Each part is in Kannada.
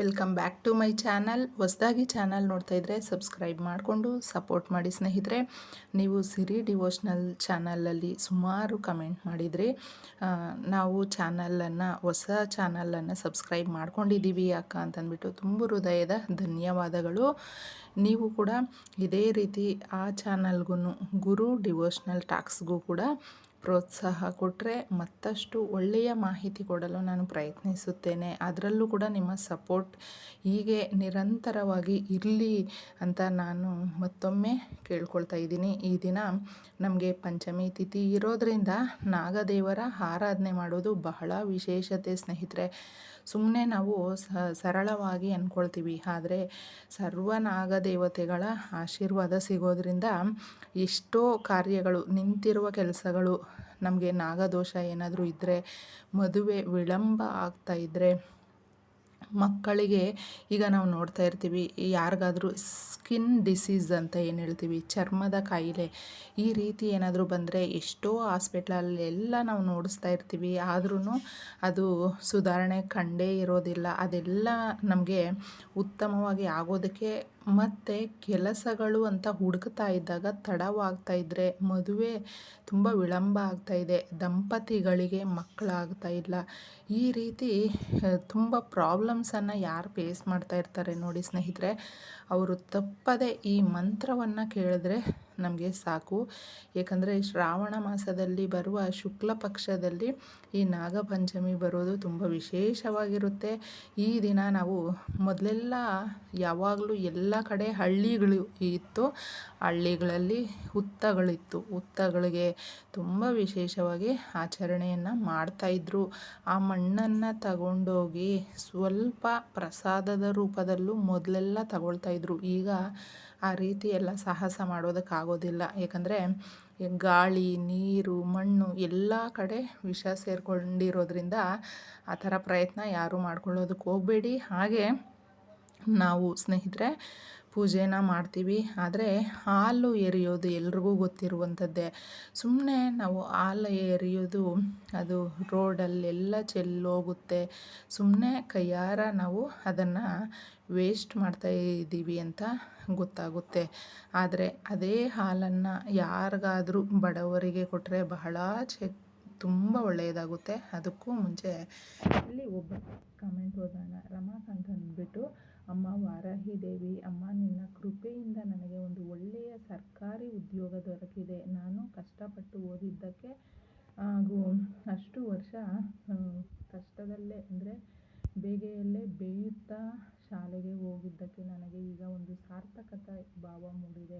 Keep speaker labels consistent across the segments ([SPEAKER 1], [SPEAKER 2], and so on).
[SPEAKER 1] Welcome back to my channel ಹೊಸದಾಗಿ ಚಾನಲ್ ನೋಡ್ತಾ ಇದ್ದರೆ ಸಬ್ಸ್ಕ್ರೈಬ್ ಮಾಡಿಕೊಂಡು ಸಪೋರ್ಟ್ ಮಾಡಿ ಸ್ನೇಹಿತರೆ. ನೀವು ಸಿರಿ ಡಿವೋಷ್ನಲ್ ಚಾನಲಲ್ಲಿ ಸುಮಾರು ಕಮೆಂಟ್ ಮಾಡಿದ್ರಿ ನಾವು ಚಾನಲನ್ನು ಹೊಸ ಚಾನಲನ್ನು ಸಬ್ಸ್ಕ್ರೈಬ್ ಮಾಡ್ಕೊಂಡಿದ್ದೀವಿ ಅಕ್ಕ ಅಂತಂದ್ಬಿಟ್ಟು ತುಂಬ ಹೃದಯದ ಧನ್ಯವಾದಗಳು. ನೀವು ಕೂಡ ಇದೇ ರೀತಿ ಆ ಚಾನಲ್ಗೂ ಗುರು ಡಿವೋಷ್ನಲ್ ಟಾಕ್ಸ್ಗೂ ಕೂಡ ಪ್ರೋತ್ಸಾಹ ಕೊಟ್ಟರೆ ಮತ್ತಷ್ಟು ಒಳ್ಳೆಯ ಮಾಹಿತಿ ಕೊಡಲು ನಾನು ಪ್ರಯತ್ನಿಸುತ್ತೇನೆ. ಅದರಲ್ಲೂ ಕೂಡ ನಿಮ್ಮ ಸಪೋರ್ಟ್ ಹೀಗೆ ನಿರಂತರವಾಗಿ ಇರಲಿ ಅಂತ ನಾನು ಮತ್ತೊಮ್ಮೆ ಕೇಳ್ಕೊಳ್ತಾ ಇದ್ದೀನಿ. ಈ ದಿನ ನಮಗೆ ಪಂಚಮಿ ತಿಥಿ ಇರೋದರಿಂದ ನಾಗದೇವರ ಆರಾಧನೆ ಮಾಡೋದು ಬಹಳ ವಿಶೇಷತೆ ಸ್ನೇಹಿತರೆ. ಸುಮ್ಮನೆ ನಾವು ಸರಳವಾಗಿ ಅಂದ್ಕೊಳ್ತೀವಿ ಆದರೆ ಸರ್ವ ನಾಗದೇವತೆಗಳ ಆಶೀರ್ವಾದ ಸಿಗೋದ್ರಿಂದ ಎಷ್ಟೋ ಕಾರ್ಯಗಳು, ನಿಂತಿರುವ ಕೆಲಸಗಳು ನಮಗೆ ನಾಗದೋಷ ಏನಾದರೂ ಇದ್ದರೆ ಮದುವೆ ವಿಳಂಬ ಆಗ್ತಾ ಇದ್ದರೆ ಮಕ್ಕಳಿಗೆ ಈಗ ನಾವು ನೋಡ್ತಾ ಇರ್ತೀವಿ ಯಾರಿಗಾದ್ರೂ ಸ್ಕಿನ್ ಡಿಸೀಸ್ ಅಂತ ಏನು ಹೇಳ್ತೀವಿ, ಚರ್ಮದ ಕಾಯಿಲೆ, ಈ ರೀತಿ ಏನಾದರೂ ಬಂದರೆ ಎಷ್ಟೋ ಹಾಸ್ಪಿಟ್ಲಲ್ಲೆಲ್ಲ ನಾವು ನೋಡಿಸ್ತಾ ಇರ್ತೀವಿ. ಆದ್ರೂ ಅದು ಸುಧಾರಣೆ ಕಂಡೇ ಇರೋದಿಲ್ಲ. ಅದೆಲ್ಲ ನಮಗೆ ಉತ್ತಮವಾಗಿ ಆಗೋದಕ್ಕೆ ಮತ್ತು ಕೆಲಸಗಳು ಅಂತ ಹುಡುಕ್ತಾ ಇದ್ದಾಗ ತಡವಾಗ್ತಾ ಇದ್ದರೆ ಮದುವೆ ತುಂಬ ವಿಳಂಬ ಆಗ್ತಾ ಇದೆ. ದಂಪತಿಗಳಿಗೆ ಮಕ್ಕಳಾಗ್ತಾ ಇಲ್ಲ. ಈ ರೀತಿ ತುಂಬ ಪ್ರಾಬ್ಲಮ್ಸನ್ನು ಯಾರು ಫೇಸ್ ಮಾಡ್ತಾ ಇರ್ತಾರೆ ನೋಡಿ ಸ್ನೇಹಿತರೆ. ಅವರು ತಪ್ಪದೆ ಈ ಮಂತ್ರವನ್ನು ಕೇಳಿದ್ರೆ ನಮಗೆ ಸಾಕು. ಏಕೆಂದರೆ ಶ್ರಾವಣ ಮಾಸದಲ್ಲಿ ಬರುವ ಶುಕ್ಲ ಪಕ್ಷದಲ್ಲಿ ಈ ನಾಗಪಂಚಮಿ ಬರೋದು ತುಂಬ ವಿಶೇಷವಾಗಿರುತ್ತೆ. ಈ ದಿನ ನಾವು ಮೊದಲೆಲ್ಲ ಯಾವಾಗಲೂ ಎಲ್ಲ ಕಡೆ ಹಳ್ಳಿಗಳು ಇತ್ತು. ಹಳ್ಳಿಗಳಲ್ಲಿ ಹುತ್ತಗಳಿತ್ತು. ಹುತ್ತಗಳಿಗೆ ತುಂಬ ವಿಶೇಷವಾಗಿ ಆಚರಣೆಯನ್ನು ಮಾಡ್ತಾಯಿದ್ರು ಆ ಮಣ್ಣನ್ನು ತಗೊಂಡೋಗಿ ಸ್ವಲ್ಪ ಪ್ರಸಾದದ ರೂಪದಲ್ಲೂ ಮೊದಲೆಲ್ಲ ತಗೊಳ್ತಾಯಿದ್ರು ಈಗ ಆ ರೀತಿ ಎಲ್ಲ ಸಾಹಸ ಮಾಡೋದಕ್ಕಾಗೋದಿಲ್ಲ. ಯಾಕಂದರೆ ಗಾಳಿ, ನೀರು, ಮಣ್ಣು ಎಲ್ಲ ಕಡೆ ವಿಷ ಸೇರಿಕೊಂಡಿರೋದ್ರಿಂದ ಆ ಥರ ಪ್ರಯತ್ನ ಯಾರೂ ಮಾಡ್ಕೊಳ್ಳೋದಕ್ಕೆ ಹೋಗಬೇಡಿ. ಹಾಗೆ ನಾವು ಸ್ನೇಹಿತರೆ ಪೂಜೆನ ಮಾಡ್ತೀವಿ. ಆದರೆ ಹಾಲು ಎರೆಯೋದು ಎಲ್ರಿಗೂ ಗೊತ್ತಿರುವಂಥದ್ದೇ. ಸುಮ್ಮನೆ ನಾವು ಹಾಲು ಎರಿಯೋದು, ಅದು ರೋಡಲ್ಲೆಲ್ಲ ಚೆಲ್ಲೋಗುತ್ತೆ. ಸುಮ್ಮನೆ ಕೈಯಾರ ನಾವು ಅದನ್ನು ವೇಸ್ಟ್ ಮಾಡ್ತಾ ಇದ್ದೀವಿ ಅಂತ ಗೊತ್ತಾಗುತ್ತೆ. ಆದರೆ ಅದೇ ಹಾಲನ್ನು ಯಾರಿಗಾದರೂ ಬಡವರಿಗೆ ಕೊಟ್ಟರೆ ಬಹಳ ಚೆ ತುಂಬ ಒಳ್ಳೆಯದಾಗುತ್ತೆ. ಅದಕ್ಕೂ ಮುಂಚೆ ಇಲ್ಲಿ ಒಬ್ಬ ಕಮೆಂಟ್ ಓದೋಣ ರಮಾಕಾಂತ್ ಅಂದ್ಬಿಟ್ಟು, ಅಮ್ಮ ವಾರಾಹಿ ದೇವಿ ಅಮ್ಮ ನಿನ್ನ ಕೃಪೆಯಿಂದ ನನಗೆ ಒಂದು ಒಳ್ಳೆಯ ಸರ್ಕಾರಿ ಉದ್ಯೋಗ ದೊರಕಿದೆ. ನಾನು ಕಷ್ಟಪಟ್ಟು ಓದಿದ್ದಕ್ಕೆ ಹಾಗೂ ಅಷ್ಟು ವರ್ಷ ಕಷ್ಟದಲ್ಲೇ ಅಂದರೆ ಬೇಗೆಯಲ್ಲೇ ಬೇಯುತ್ತಾ ಹೋಗಿದ್ದಕ್ಕೆ ನನಗೆ ಈಗ ಒಂದು ಸಾರ್ಥಕತೆ ಭಾವ ಮೂಡಿದೆ.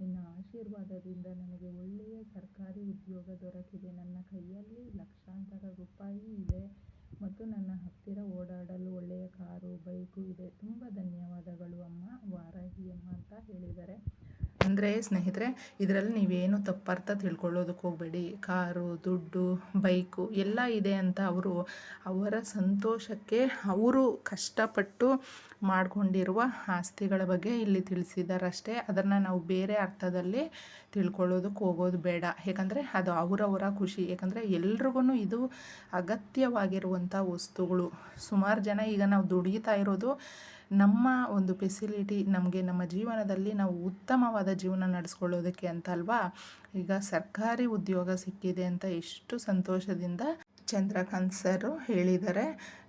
[SPEAKER 1] ನಿನ್ನ ಆಶೀರ್ವಾದದಿಂದ ನನಗೆ ಒಳ್ಳೆಯ ಸರ್ಕಾರಿ ಉದ್ಯೋಗ ದೊರಕಿದೆ. ನನ್ನ ಕೈಯಲ್ಲಿ ಲಕ್ಷಾಂತರ ರೂಪಾಯಿ ಇದೆ ಮತ್ತು ನನ್ನ ಹತ್ತಿರ ಓಡಾಡಲು ಒಳ್ಳೆಯ ಕಾರು, ಬೈಕು ಇದೆ. ತುಂಬ ಧನ್ಯವಾದಗಳು ಅಮ್ಮ, ವಾರಾಹಿ ಅಮ್ಮ ಅಂತ ಹೇಳಿದ್ದಾರೆ. ಅಂದರೆ ಸ್ನೇಹಿತರೆ, ಇದರಲ್ಲಿ ನೀವೇನು ತಪ್ಪರ್ಥ ತಿಳ್ಕೊಳ್ಳೋದಕ್ಕೆ ಹೋಗಬೇಡಿ. ಕಾರು, ದುಡ್ಡು, ಬೈಕು ಎಲ್ಲ ಇದೆ ಅಂತ ಅವರು ಅವರ ಸಂತೋಷಕ್ಕೆ ಅವರು ಕಷ್ಟಪಟ್ಟು ಮಾಡಿಕೊಂಡಿರುವ ಆಸ್ತಿಗಳ ಬಗ್ಗೆ ಇಲ್ಲಿ ತಿಳಿಸಿದಾರಷ್ಟೇ. ಅದನ್ನು ನಾವು ಬೇರೆ ಅರ್ಥದಲ್ಲಿ ತಿಳ್ಕೊಳ್ಳೋದಕ್ಕೆ ಹೋಗೋದು ಬೇಡ. ಯಾಕಂದರೆ ಅದು ಅವರವರ ಖುಷಿ. ಯಾಕಂದರೆ ಎಲ್ರಿಗೂ ಇದು ಅಗತ್ಯವಾಗಿರುವಂಥ ವಸ್ತುಗಳು. ಸುಮಾರು ಜನ ಈಗ ನಾವು ದುಡಿತಾ ಇರೋದು ನಮ್ಮ ಒಂದು ಫೆಸಿಲಿಟಿ ನಮಗೆ ನಮ್ಮ ಜೀವನದಲ್ಲಿ ನಾವು ಉತ್ತಮವಾದ ಜೀವನ ನಡೆಸ್ಕೊಳ್ಳೋದಕ್ಕೆ ಅಂತ ಅಲ್ವಾ? ಈಗ ಸರ್ಕಾರಿ ಉದ್ಯೋಗ ಸಿಕ್ಕಿದೆ ಅಂತ ಎಷ್ಟು ಸಂತೋಷದಿಂದ ಚಂದ್ರಕಾಂತ್ ಸರ್ ಹೇಳಿದ್ದಾರೆ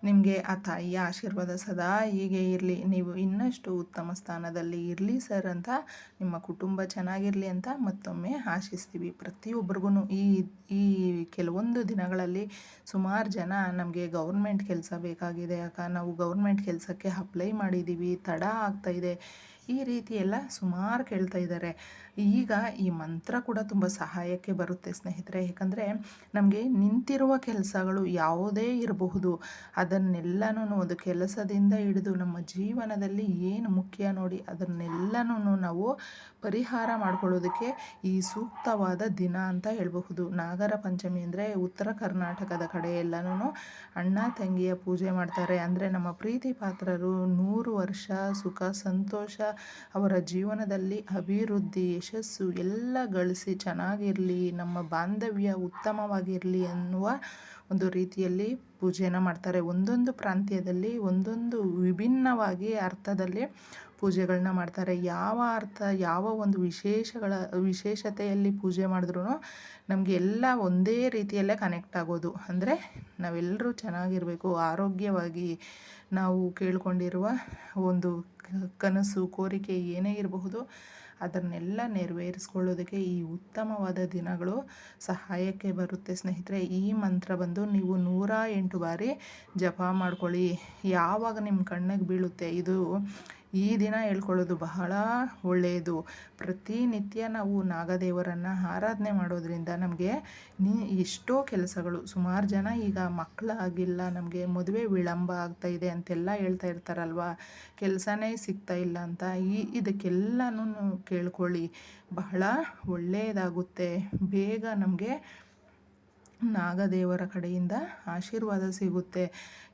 [SPEAKER 1] ನಿಮಗೆ ಆ ತಾಯಿಯ ಆಶೀರ್ವಾದ ಸದಾ ಹೀಗೆ ಇರಲಿ, ನೀವು ಇನ್ನಷ್ಟು ಉತ್ತಮ ಸ್ಥಾನದಲ್ಲಿ ಇರಲಿ ಸರ್ ಅಂತ, ನಿಮ್ಮ ಕುಟುಂಬ ಚೆನ್ನಾಗಿರಲಿ ಅಂತ ಮತ್ತೊಮ್ಮೆ ಆಶಿಸ್ತೀವಿ. ಪ್ರತಿಯೊಬ್ಬರಿಗೂ ಈ ಈ ಕೆಲವೊಂದು ದಿನಗಳಲ್ಲಿ ಸುಮಾರು ಜನ ನಮಗೆ ಗೌರ್ಮೆಂಟ್ ಕೆಲಸ ಬೇಕಾಗಿದೆ. ಅಕ್ಕ, ನಾವು ಗೌರ್ಮೆಂಟ್ ಕೆಲಸಕ್ಕೆ ಅಪ್ಲೈ ಮಾಡಿದ್ದೀವಿ ತಡ ಆಗ್ತಾ ಇದೆ. ಈ ರೀತಿ ಎಲ್ಲ ಸುಮಾರು ಕೇಳ್ತಾ ಇದ್ದಾರೆ ಈಗ ಈ ಮಂತ್ರ ಕೂಡ ತುಂಬ ಸಹಾಯಕ್ಕೆ ಬರುತ್ತೆ ಸ್ನೇಹಿತರೆ. ಯಾಕಂದರೆ ನಮಗೆ ನಿಂತಿರುವ ಕೆಲಸಗಳು ಯಾವುದೇ ಇರಬಹುದು. ಅದನ್ನೆಲ್ಲನೂ ಒಂದು ಕೆಲಸದಿಂದ ಹಿಡಿದು ನಮ್ಮ ಜೀವನದಲ್ಲಿ ಏನು ಮುಖ್ಯ ನೋಡಿ ಅದನ್ನೆಲ್ಲನೂ ನಾವು ಪರಿಹಾರ ಮಾಡ್ಕೊಳ್ಳೋದಕ್ಕೆ ಈ ಸೂಕ್ತವಾದ ದಿನ ಅಂತ ಹೇಳಬಹುದು. ನಾಗರ ಪಂಚಮಿ ಅಂದರೆ ಉತ್ತರ ಕರ್ನಾಟಕದ ಕಡೆ ಎಲ್ಲನೂ ಅಣ್ಣ ತಂಗಿಯ ಪೂಜೆ ಮಾಡ್ತಾರೆ. ಅಂದರೆ ನಮ್ಮ ಪ್ರೀತಿ ಪಾತ್ರರು ನೂರು ವರ್ಷ ಸುಖ, ಸಂತೋಷ ಅವರ ಜೀವನದಲ್ಲಿ ಅಭಿವೃದ್ಧಿ, ಯಶಸ್ಸು ಎಲ್ಲ ಗಳಿಸಿ ಚೆನ್ನಾಗಿರಲಿ, ನಮ್ಮ ಬಾಂಧವ್ಯ ಉತ್ತಮವಾಗಿರಲಿ ಅನ್ನುವ ಒಂದು ರೀತಿಯಲ್ಲಿ ಪೂಜೆಯನ್ನು ಮಾಡ್ತಾರೆ. ಒಂದೊಂದು ಪ್ರಾಂತ್ಯದಲ್ಲಿ ಒಂದೊಂದು ವಿಭಿನ್ನವಾಗಿ ಅರ್ಥದಲ್ಲಿ ಪೂಜೆಗಳನ್ನ ಮಾಡ್ತಾರೆ. ಯಾವ ಅರ್ಥ, ಯಾವ ಒಂದು ವಿಶೇಷಗಳ, ವಿಶೇಷತೆಯಲ್ಲಿ ಪೂಜೆ ಮಾಡಿದ್ರೂ ನಮಗೆ ಎಲ್ಲ ಒಂದೇ ರೀತಿಯಲ್ಲೇ ಕನೆಕ್ಟ್ ಆಗೋದು. ಅಂದರೆ ನಾವೆಲ್ಲರೂ ಚೆನ್ನಾಗಿರಬೇಕು. ಆರೋಗ್ಯವಾಗಿ ನಾವು ಕೇಳ್ಕೊಂಡಿರುವ ಒಂದು ಕನಸು, ಕೋರಿಕೆ ಏನೇ ಇರಬಹುದು, ಅದನ್ನೆಲ್ಲ ನೆರವೇರಿಸ್ಕೊಳ್ಳೋದಕ್ಕೆ ಈ ಉತ್ತಮವಾದ ದಿನಗಳು ಸಹಾಯಕ್ಕೆ ಬರುತ್ತೆ ಸ್ನೇಹಿತರೆ. ಈ ಮಂತ್ರ ಬಂದು ನೀವು ನೂರ ಎಂಟು ಬಾರಿ ಜಪ ಮಾಡ್ಕೊಳ್ಳಿ. ಯಾವಾಗ ನಿಮ್ಮ ಕಣ್ಣಿಗೆ ಬೀಳುತ್ತೆ, ಇದು ಈ ದಿನ ಹೇಳ್ಕೊಳ್ಳೋದು ಬಹಳ ಒಳ್ಳೆಯದು. ಪ್ರತಿನಿತ್ಯ ನಾವು ನಾಗದೇವರನ್ನು ಆರಾಧನೆ ಮಾಡೋದ್ರಿಂದ ನಮಗೆ ನೀ ಎಷ್ಟೋ ಕೆಲಸಗಳು, ಸುಮಾರು ಜನ ಈಗ ಮಕ್ಕಳಾಗಿಲ್ಲ ನಮಗೆ ಮದುವೆ ವಿಳಂಬ ಆಗ್ತಾ ಇದೆ ಅಂತೆಲ್ಲ ಹೇಳ್ತಾ ಇರ್ತಾರಲ್ವ? ಕೆಲಸನೇ ಸಿಗ್ತಾ ಇಲ್ಲ ಅಂತ ಈ ಇದಕ್ಕೆಲ್ಲನೂ ಕೇಳ್ಕೊಳ್ಳಿ. ಬಹಳ ಒಳ್ಳೆಯದಾಗುತ್ತೆ. ಬೇಗ ನಮಗೆ ನಾಗದೇವರ ಕಡೆಯಿಂದ ಆಶೀರ್ವಾದ ಸಿಗುತ್ತೆ.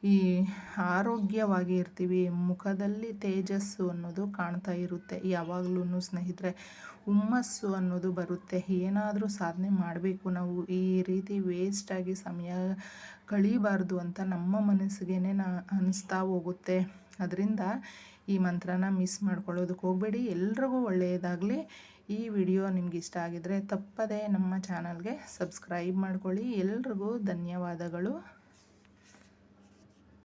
[SPEAKER 1] ಈ ಆರೋಗ್ಯವಾಗಿ ಇರ್ತೀವಿ. ಮುಖದಲ್ಲಿ ತೇಜಸ್ಸು ಅನ್ನೋದು ಕಾಣ್ತಾ ಇರುತ್ತೆ. ಯಾವಾಗಲೂ ಸ್ನೇಹಿತರೆ, ಹುಮ್ಮಸ್ಸು ಅನ್ನೋದು ಬರುತ್ತೆ. ಏನಾದರೂ ಸಾಧನೆ ಮಾಡಬೇಕು ನಾವು. ಈ ರೀತಿ ವೇಸ್ಟಾಗಿ ಸಮಯ ಕಳೀಬಾರ್ದು ಅಂತ ನಮ್ಮ ಮನಸ್ಸಿಗೆ ನಾ ಅನಿಸ್ತಾ ಹೋಗುತ್ತೆ. ಅದರಿಂದ ಈ ಮಂತ್ರನ ಮಿಸ್ ಮಾಡ್ಕೊಳ್ಳೋದಕ್ಕೆ ಹೋಗಬೇಡಿ. ಎಲ್ರಿಗೂ ಒಳ್ಳೆಯದಾಗಲಿ. ಈ ವಿಡಿಯೋ ನಿಮ್ಗೆ ಇಷ್ಟ ಆಗಿದರೆ ತಪ್ಪದೇ ನಮ್ಮ ಚಾನಲ್ಗೆ ಸಬ್ಸ್ಕ್ರೈಬ್ ಮಾಡ್ಕೊಳ್ಳಿ. ಎಲ್ರಿಗೂ ಧನ್ಯವಾದಗಳು.